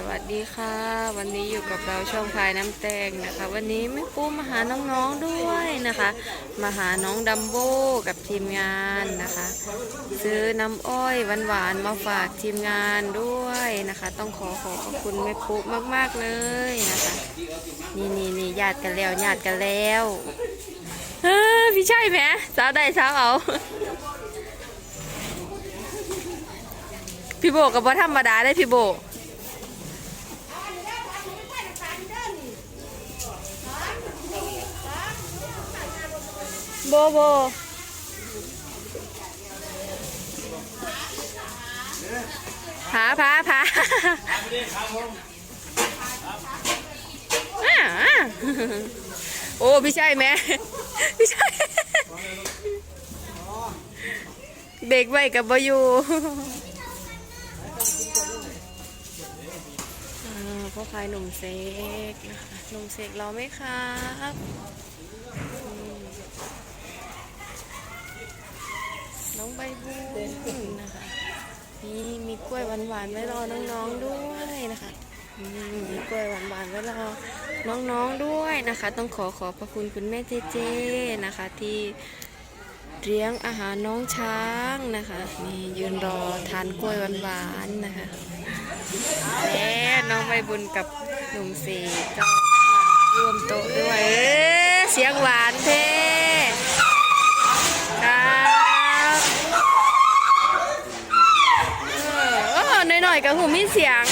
สวัสดีค่ะ วันนี้อยู่กับเราช่องพายน้ำแตงนะคะ วันนี้แม่ปูมาหาน้องๆด้วยนะคะ มาหาน้องดัมโบกับทีมงานนะคะ ซื้อน้ำอ้อยหวานๆมาฝากทีมงานด้วยนะคะ ต้องขอขอบคุณแม่ปุ๊มากๆเลยนะคะ นี่นี่นี่ญาติกันแล้วญาติกันแล้วเฮ้อพี่ใช่ไหมสาวใดสาวเอาพี่โบกับว่าธรรมดาได้พี่โบ โบโบผาผาผาอ่าโอ้พี่ใช่ไหมพี่ใช่เบรกไว้กับบอยู่อ่าพ่อพายหนุ่มเซกนะคะหนุ่มเซกเราไหมครับอืมน้องใบบุญนะคะ นี่มีกล้วยหวานๆไว้รอน้องๆด้วยนะคะมีกล้วยหวานๆไว้รอน้องๆด้วยนะคะ ต้องขอขอบพระคุณคุณแม่เจเจนะคะที่เลี้ยงอาหารน้องช้างนะคะนี่ยืนรอทานกล้วยหวานๆนะคะและน้องใบบุญกับหนุ่มสีก็มาร่วมโต๊ะด้วยเสียงหวานเท่ น่อยกับหูมีเสียง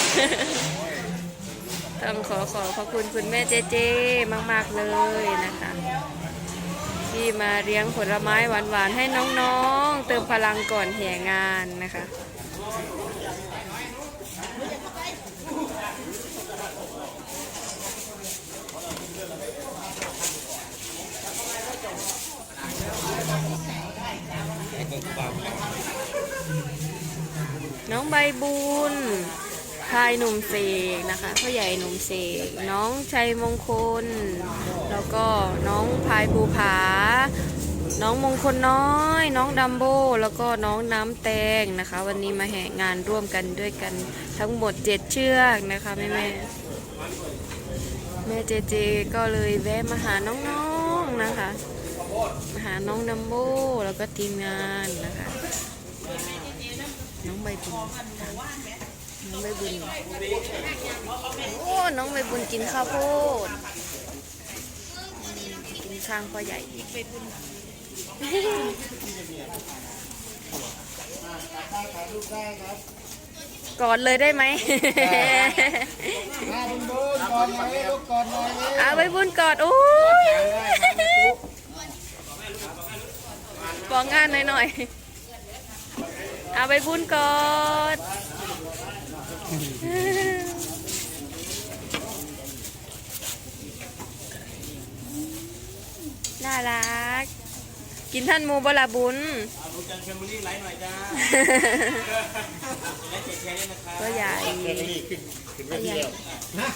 ต้องขอขอบพระคุณคุณแม่เจเจมาก ๆ เลยนะคะ ที่มาเลี้ยงผลไม้หวาน ๆ ให้น้อง ๆ เติมพลังก่อนแห่งานนะคะ น้องใบบุญพายหนุ่มเสกนะคะพ่อใหญ่หนุ่มเสกน้องชัยมงคล แล้วก็น้องพายภูผา น้องมงคลน้อย น้องดัมโบแล้วก็น้องน้ำแตงนะคะ วันนี้มาแห่งานร่วมกันด้วยกันทั้งหมดเจ็ดเชือกนะคะแม่แม่แม่เจเจก็เลยแวะมาหาน้องๆนะคะ มาหาน้องดัมโบแล้วก็ทีมงานนะคะ น้องใบบุญน้องใบบุญโอ้น้องใบบุญกินข้าวโพดกินข้างพ่อใหญ่กอดเลยได้ไหมมาบุญบุญก่อนหน่อยลูกก่อนหน่อยเอาใบบุญกอดโอ้ยบอกงานหน่อยๆ เอาใบบุญกอดน่ารัก กินท่านหมูบลาบุญลูกจันเชมบุรีไลฟ์หน่อยจ้าและเจ็ดแชร์ด้วยนะครับก็ใหญ่ขึ้นไปที่เดียวนะ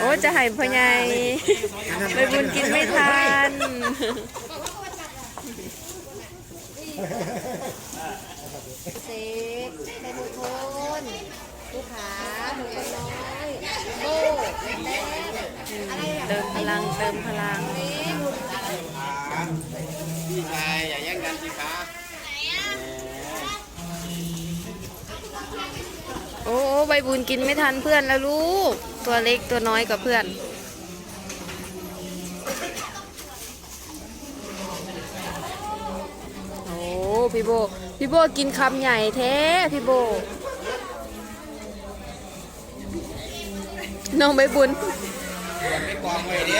โอ้จะให้พ่อใหญ่ไปบุญกินไม่ทัน เซฟในบุคคลลูกขาหนูคนน้อยโบแต้อะไรอะเติมพลังเติมพลัง พี่ชายอย่าแย่งกันสิคะโอ้ใบบุญกินไม่ทันเพื่อนแล้วลูก ตัวเล็กตัวน้อยกว่าเพื่อน โอ้ พี่โบ พี่โบกินคำใหญ่แท้พี่โบ น้องใบบุญ ไม่กองไว้ดิ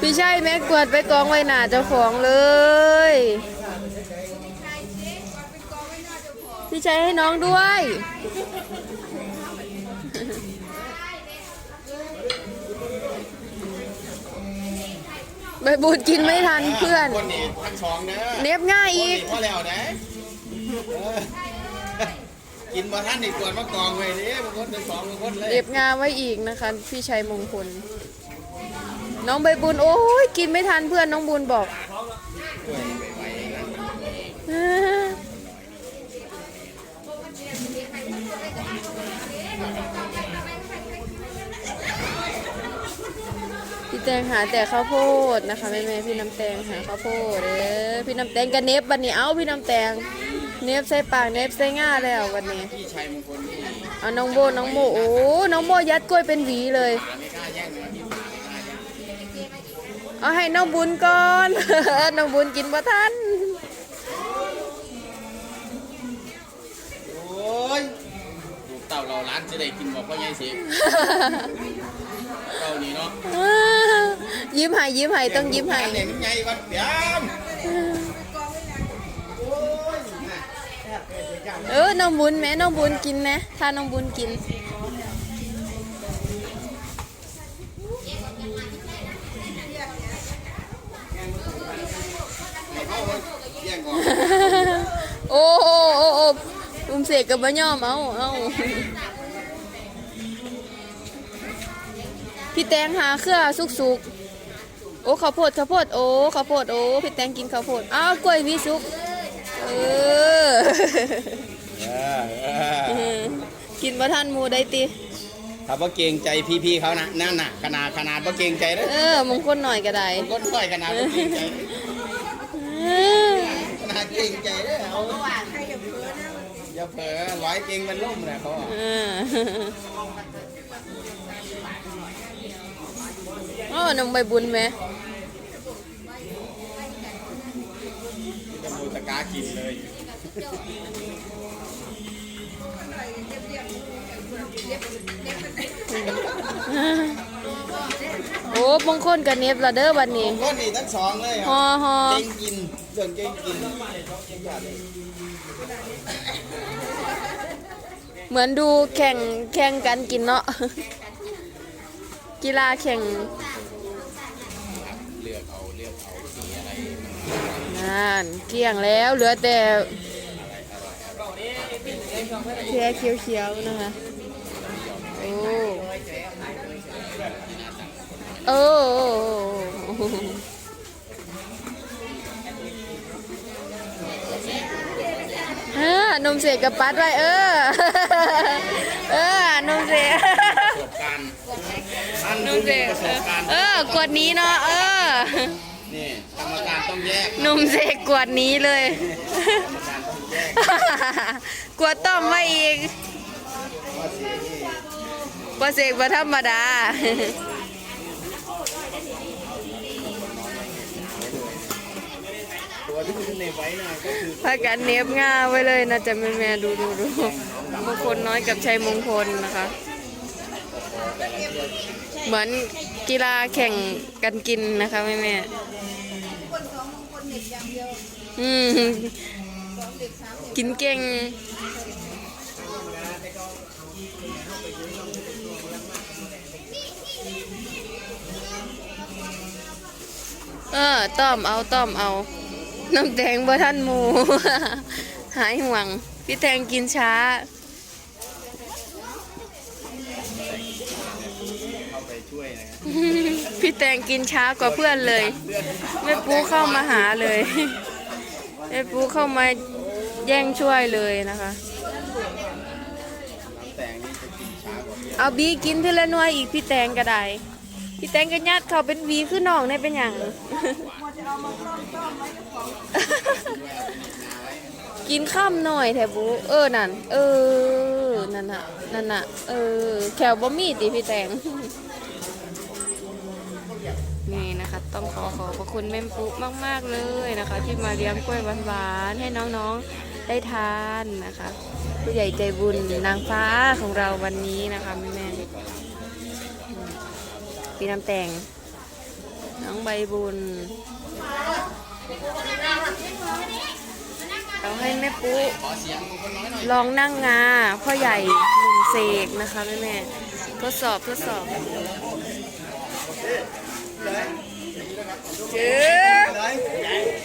พี่ใช่แม่กวดไปกองไว้หน้าเจ้าของเลย พี่ชัยให้น้องด้วย ใบบูดกินไม่ทันเพื่อน คนนี้ทั้งสองเด้อเน็บง่ายคนอีก นี้พอแล้วนะเออกินมาท่านอีกตัวมากองไว้ดิบางคนทั้งสองบางคนเลยเน็บงาไว้อีกนะคะ พี่ชัยมงคล น้องใบบุญโอ้ยกินไม่ทันเพื่อนน้องบุญบอกด้วยไปไว้นะอ่ แตงหาแต่ข้าวโพดนะคะแม่แม่ๆพี่น้ำแตงหาข้าวโพดเด้อพี่น้ำแตงกันเนฟบันนี้เอาพี่น้ำแตงเนฟใส่ปากเนฟใส่ง่าแล้ววันนี้พี่ชัยมงคลที่เอาน้องโบน้องโบโอ้น้องโบยัดกล้วยเป็นหวีเลยป่าไม่กล้าแย่งเลยพี่ป่าไม่กล้าแย่งเอาให้น้องบุญก่อนน้องบุญกินบ่ทันโอ้ยลูกเต่าเราร้านจะได้กินบอกพ่อใหญ่เสกเต่านี่เนาะ ยิ้มให้ยิ้มให้ต้องยิ้มให้เด็กใหญ่วัดเปียมเออ น้องบุญแม่น้องบุญกินไหมถ้าน้องบุญกินโอ้โอ้โอ้โอ้ลุมเสกกับบ่ยอมเอาเอาพี่แตงหาเครือสุกๆ โอ้ข้าวโพดข้าวโพดโอ้ข้าวโพดโอ้พี่แตงกินข้าวโพดอ้าวกล้วยวิสุกเออเออเออกินบ่ทันหมูได้ติถ้าบ่เกรงใจพี่ๆเขานะนั่นน่ะขนาดขนาดบ่เกรงใจเด้อเออมงคลหน่อยก็ได้คนก้นค่อยขนาดบ่เกรงใจเออขนาดเกรงใจเด้อเอาอย่าเผลอร้อยเกรงมันล่มนะเขา อะเออโอ้น้องใบบุญไหมจะมูตะกากินเลยโอ้มงคลกับเนฟละเด้อวันนี้ก้นนี่ทั้งสองเลยคฮรัอบฮอเก่งกินเรื่องเก่งกิน เหมือนดูแข่งแข่งกันกินเนาะกีฬาแข่ง เลือกเอาเลือกเอาสีอะไร นั่นเกลี้ยงแล้วเหลือแต่แค่เขียวๆนะคะโอ้โอ้โอ้เออนมเสกกับปัดไว้เออ เออนมเสกประสบการณ์ท่านนผู้มเสมีกประสบการณ์เออกดนี้เนาะเออนี่กรรมการ ต้องแยกนมเสกกวดนี้เลย กวดต้อมไว้อีกว่าสีนี่กวดเสกบ่ธรรมดา พากันเนบง่าไว้เลยนะจะแม่แม่ดูดูดูมงคลน้อยกับชัยมงคลนะคะ เหมือนกีฬาแข่งกันกินนะคะแม่แม่ อืมกินเก่งเออต้อมเอาต้อมเอา น้ำแดงบ่ท่านหมู หายห่วง พี่แตงกินช้า เข้า ไปช่วยนะครับพี่แตงกินช้ากว่าเพื่อนเลยแม่ปูเข้ามาหาเลยแม่ปูเข้ามาแย่งช่วยเลยนะคะน้ำแตงนี่จะกินช้ากว่าเพื่อนเอาบีกินทีละหน่วยอีกพี่แตงก็ได้พี่แตงก็ยัดเขาเป็นหวีคือน้องได้เป็นอย่างกินข้ามหน่อยแถบูเออนั่น เออ นั่นน่ะ นั่นน่ะ เออ แขวบ่มีติพี่แตง นี่นะคะ ต้องขอขอบพระคุณแม่ปุ๊มาก ๆ เลยนะคะ ที่มาเลี้ยงกล้วยหวานๆให้น้องๆได้ทานนะคะ ผู้ใหญ่ใจบุญนางฟ้าของเราวันนี้นะคะแม่แม่พี่น้ำแตงน้องใบบุญ เราให้แม่ปุ๊ลองนั่งงาพ่อใหญ่หนุ่มเสกนะคะแม่แม่ทดสอบทดสอบเจอ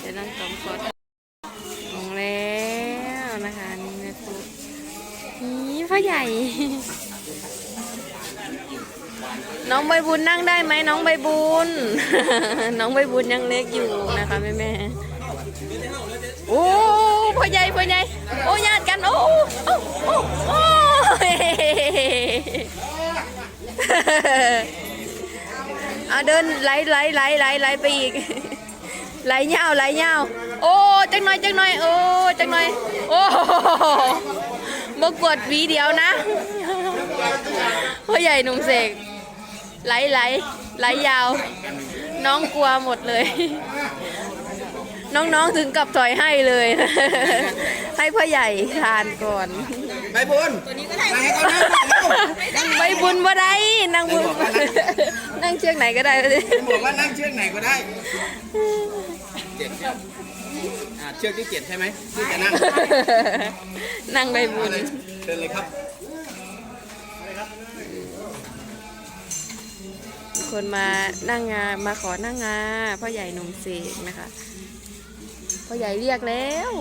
เดี๋ยวนั่งสองคนลงแล้วนะคะนี่แม่ปุ๊นี่พ่อใหญ่ น้องใบบุญนั่งได้ไหมน้องใบบุญ น้องใบบุญยังเล็กอยู่นะคะแม่แม่โอ้พ่อใหญ่พ่อใหญ่โอ้ญาติกันโอ้โอ้โอ้โอ้เอาเดินไหลไหลไหลไหลไหลไปอีกไหลเงาไหลเงาโอ้จังหน่อยจังหน่อยโอ้จังหน่อยโอ้มากดวีเดียวนะพ่อใหญ่หนุ่มเสก ไหลไหลไหลยาว น้องกลัวหมดเลย น้องๆถึงกับถอยให้เลย ให้พ่อใหญ่ทานก่อน ใบบุญมาให้เขานั่งใบบุญบ่ได้นั่งบุญนั่งเชือกไหนก็ได้เลยบอกว่านั่งเชือกไหนก็ได้เจ็ดเชือกอ่าเชือกที่เจ็ดใช่ไหมที่จะนั่งนั่งใบบุญเชิญเลยครับ คนมานั่งงามาขอนั่งงาพ่อใหญ่หนุ่มเสกนะคะพ่อใหญ่เรียกแล้ว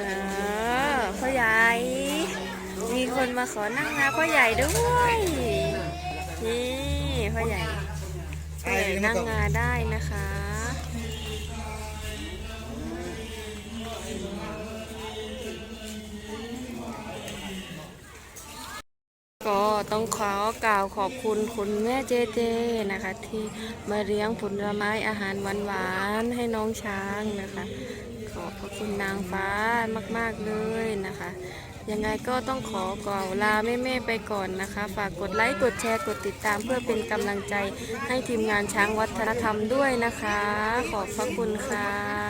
อ่าพ่อใหญ่ มีคนมาขอนั่งงาพ่อใหญ่ด้วยนี่พ่อใหญ่พ่อใหญ่นั่งงาได้นะคะ ก็ต้องขอกล่าวขอบคุณคุณแม่เจเจนะคะ ที่มาเลี้ยงผลไม้อาหารหวานๆให้น้องช้างนะคะ ขอบพระคุณนางฟ้ามากๆเลยนะคะ ยังไงก็ต้องขอกล่าวลาแม่ๆไปก่อนนะคะ ฝากกดไลค์กดแชร์กดติดตามเพื่อเป็นกำลังใจให้ทีมงานช้างวัฒนธรรมด้วยนะคะ ขอบพระคุณค่ะ